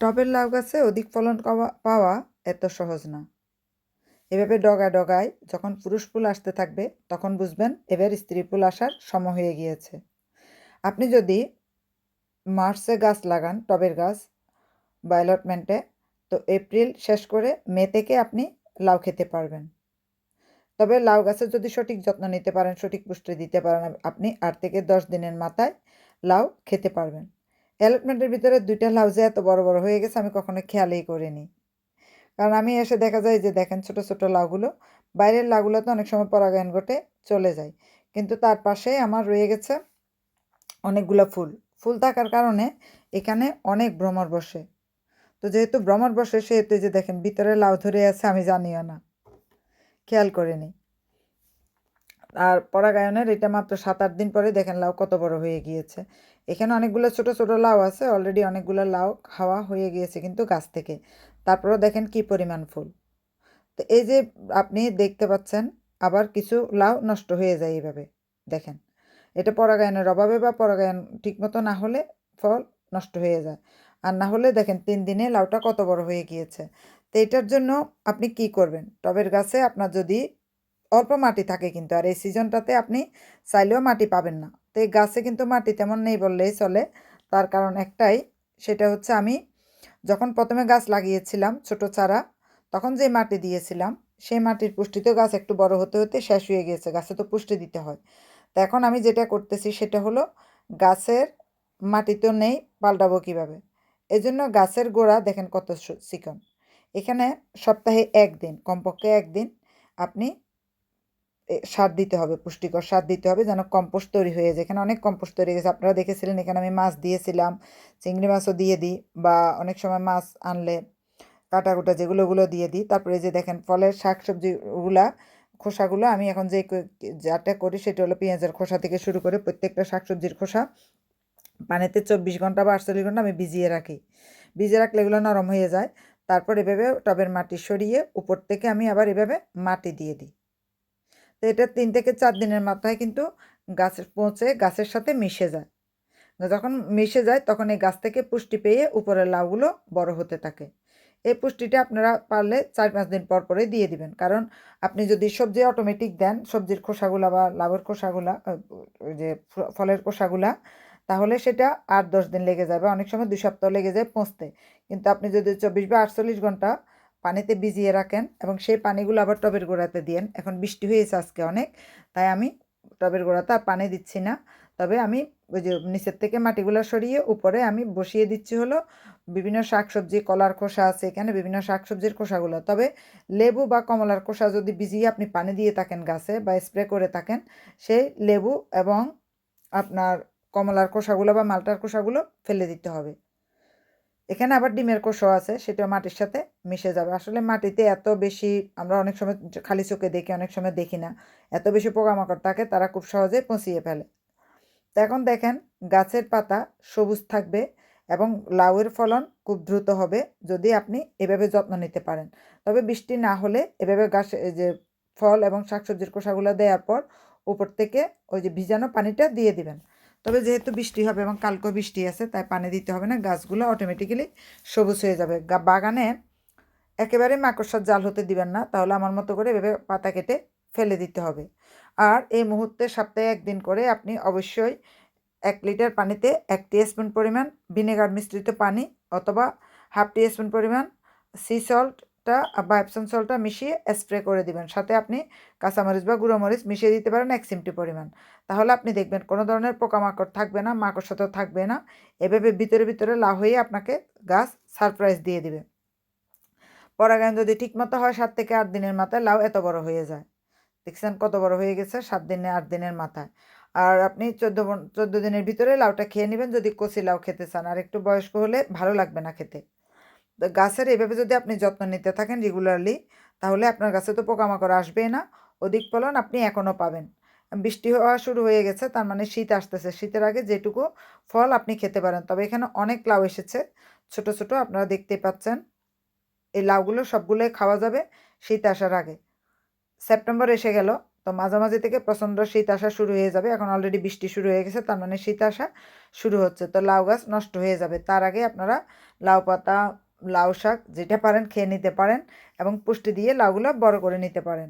টবের লাউ গাছে অধিক ফলন পাওয়া এত সহজ না। এভাবে ডগা ডগায় যখন পুরুষ ফুল আসতে থাকবে, তখন বুঝবেন এবার স্ত্রী ফুল আসার সময় হয়ে গিয়েছে। আপনি যদি মার্চে গাছ লাগান, টবের গাছ, বা অ্যালটমেন্টে তো এপ্রিল শেষ করে মে থেকে আপনি লাউ খেতে পারবেন। তবে লাউ গাছের যদি সঠিক যত্ন নিতে পারেন, সঠিক পুষ্টি দিতে পারেন, আপনি আট থেকে দশ দিনের মাথায় লাউ খেতে পারবেন। অ্যালটমেন্টের ভিতরে দুইটা লাউ যে এত বড় বড় হয়ে গেছে, আমি কখনো খেয়ালই করিনি। কারণ আমি এসে দেখা যায় যে দেখেন ছোট ছোট লাউগুলো, বাইরের লাউগুলো তো অনেক সময় পরাগায়ন ঘটে, চলে যায়। কিন্তু তার পাশে আমার রয়ে গেছে অনেকগুলো ফুল। ফুল থাকার কারণে এখানে অনেক ভ্রমর বসে। তো যেহেতু ভ্রমর বসে, সেহেতু যে দেখেন ভিতরে লাউ ধরে আছে, আমি জানিও না। খেয়াল করিনি। আর পরাগায়নের এটা মাত্র সাত আট দিন পরে দেখেন লাউ কত বড় হয়ে গিয়েছে। এখানে অনেকগুলো ছোট ছোট লাউ আছে। অলরেডি অনেকগুলো লাউ খাওয়া হয়ে গিয়েছে কিন্তু গাছ থেকে। তারপরেও দেখেন কি পরিমাণ ফুল। তো এই যে আপনি দেখতে পাচ্ছেন, আবার কিছু লাউ নষ্ট হয়ে যায় এইভাবে। দেখেন, এটা পরাগায়নের অভাবে বা পরাগায়ন ঠিকমতো না হলে ফল নষ্ট হয়ে যায়। আর না হলে দেখেন তিন দিনে লাউটা কত বড় হয়ে গিয়েছে। তো এটার জন্য আপনি কি করবেন? টবের গাছে আপনার যদি অল্প মাটি থাকে কিন্তু, আর এই সিজনটাতে আপনি চাইলেও মাটি পাবেন না। তো এই গাছে কিন্তু মাটি তেমন নেই বললেই চলে। তার কারণ একটাই, সেটা হচ্ছে আমি যখন প্রথমে গাছ লাগিয়েছিলাম ছোট চারা, তখন যে মাটি দিয়েছিলাম, সেই মাটির পুষ্টিতে গাছ একটু বড় হতে হতে শেষ হয়ে গিয়েছে, গাছে তো পুষ্টি দিতে হয়। তো এখন আমি যেটা করতেছি সেটা হলো, গাছের মাটি তো নেই, পাল্টাবো কীভাবে? এই জন্য গাছের গোড়া দেখেন কত চিকন। এখানে সপ্তাহে একদিন, কমপক্ষে একদিন আপনি সার দিতে হবে, পুষ্টিকর সার দিতে হবে, যেন কম্পোস্ট তৈরি হয়ে যায়। এখানে অনেক কম্পোস্ট তৈরি গেছে আপনারা দেখেছিলেন এখানে আমি মাছ দিয়েছিলাম, চিংড়ি মাছও দিয়ে দিই বা অনেক সময় মাছ আনলে কাটা কুটা যেগুলো, ওগুলো দিয়ে দিই। তারপরে যে দেখেন ফলের শাক সবজিগুলা খোসাগুলো আমি এখন যে যাটা করি সেটা হলো পেঁয়াজের খোসা থেকে শুরু করে প্রত্যেকটা শাকসবজির খোসা। পানিতে চব্বিশ ঘণ্টা বা আটচল্লিশ ঘণ্টা আমি ভিজিয়ে রাখি। ভিজিয়ে রাখলে এগুলো নরম হয়ে যায়। তারপর এভাবে টবের মাটি সরিয়ে উপর থেকে আমি আবার এভাবে মাটি দিয়ে দিই। তো এটা তিন থেকে চার দিনের মাথায় কিন্তু গাছের পৌঁছে গাছের সাথে মিশে যায়। যখন মিশে যায়, তখন এই গাছ থেকে পুষ্টি পেয়ে উপরের লাউগুলো বড় হতে থাকে। এই পুষ্টিটা আপনারা পারলে চার পাঁচ দিন পর পরে দিয়ে দিবেন। কারণ আপনি যদি সবজি অটোমেটিক দেন, সবজির খোসাগুলা বা লাউয়ের খোসাগুলা ওই যে ফলের খোসাগুলা, তাহলে সেটা আট দশ দিন লেগে যাবে অনেক সময় দুই সপ্তাহ লেগে যায় পৌঁছতে কিন্তু আপনি যদি চব্বিশ বা আটচল্লিশ ঘণ্টা পানিতে ভিজিয়ে রাখেন এবং সেই পানিগুলো আবার টবের গোড়াতে দিয়েন। এখন বৃষ্টি হয়েছে আজকে অনেক, তাই আমি টবের গোড়াতে আর পানি দিচ্ছি না। তবে আমি ওই যে নিচের থেকে মাটিগুলো সরিয়ে উপরে আমি বসিয়ে দিচ্ছি হলো বিভিন্ন শাকসবজি, কলার খোসা আছে এখানে, বিভিন্ন শাকসবজির খোসাগুলো। তবে লেবু বা কমলার খোসা যদি ভিজিয়ে আপনি পানি দিয়ে থাকেন গাছে বা স্প্রে করে থাকেন, সেই লেবু এবং আপনার কমলার খোসাগুলো বা মালটার খোসাগুলো ফেলে দিতে হবে। এখানে আবার ডিমের কোষও আছে সেটা মাটির সাথে মিশে যাবে। আসলে মাটিতে এত বেশি আমরা অনেক সময় খালি চোখে দেখি, অনেক সময় দেখি না। এত বেশি পোকামাকড় থাকে, তারা খুব সহজে পচিয়ে ফেলে। তো এখন দেখেন, গাছের পাতা সবুজ থাকবে এবং লাউয়ের ফলন খুব দ্রুত হবে যদি আপনি এভাবে যত্ন নিতে পারেন। তবে বৃষ্টি না হলে এভাবে গাছ যে ফল এবং শাকসবজির খোসাগুলো দেওয়ার পর উপর থেকে ওই যে ভিজানো পানিটা দিয়ে দিবেন। তবে যেহেতু বৃষ্টি হবে এবং কালকেও বৃষ্টি আছে, তাই পানি দিতে হবে না, গাছগুলো অটোমেটিক্যালি সবুজ হয়ে যাবে। বাগানে একেবারে মাকড়সার জাল হতে দিবেন না, তাহলে আমার মতো করে এভাবে পাতা কেটে ফেলে দিতে হবে। আর এই মুহূর্তে সপ্তাহে একদিন করে আপনি অবশ্যই এক লিটার পানিতে এক স্পুন পরিমাণ ভিনেগার মিশ্রিত পানি অথবা হাফ স্পুন পরিমাণ সি সল্টটা বা অ্যাপসন সল্টটা মিশিয়ে স্প্রে করে দিবেন। সাথে আপনি কাঁচামরিচ বা গুঁড়ো মরিচ মিশিয়ে দিতে পারেন এক চিমটি পরিমাণ। তাহলে আপনি দেখবেন কোনো ধরনের পোকামাকড় থাকবে না মাকড়সাতেও থাকবে না। এভাবে ভিতরে ভিতরে লাউ হয়ে আপনাকে গাছ সারপ্রাইজ দিয়ে দিবে। পরাগায়ন যদি ঠিকমতো হয়, সাত থেকে আট দিনের মাথায় লাউ এত বড় হয়ে যায়। দেখছেন কত বড় হয়ে গেছে, সাত দিনে আট দিনের মাথায়। আর আপনি চোদ্দ চোদ্দ দিনের ভিতরে লাউটা খেয়ে নেবেন। যদি কচি লাউ খেতে চান, আর একটু বয়স্ক হলে ভালো লাগবে না খেতে। গাছের এভাবে যদি আপনি যত্ন নিতে থাকেন রেগুলারলি তাহলে আপনার গাছে তো পোকামাকড় আসবেই না। অধিক ফলন আপনি এখনও পাবেন। বৃষ্টি হওয়া শুরু হয়ে গেছে, তার মানে শীত আসতেছে। শীতের আগে যেটুকু ফল আপনি খেতে পারেন। তবে এখানে অনেক লাউ এসেছে। ছোট ছোট আপনারা দেখতে পাচ্ছেন। এই লাউগুলো সবগুলোই খাওয়া যাবে শীত আসার আগে। সেপ্টেম্বর এসে গেল, তো মাঝামাঝি থেকে প্রচণ্ড শীত আসা শুরু হয়ে যাবে। এখন অলরেডি বৃষ্টি শুরু হয়ে গেছে, তার মানে শীত আসা শুরু হচ্ছে। তো লাউ গাছ নষ্ট হয়ে যাবে। তার আগে আপনারা লাউ পাতা লাউ শাক যেটা পারেন খেয়ে নিতে পারেন এবং পুষ্টি দিয়ে লাউগুলো বড় করে নিতে পারেন।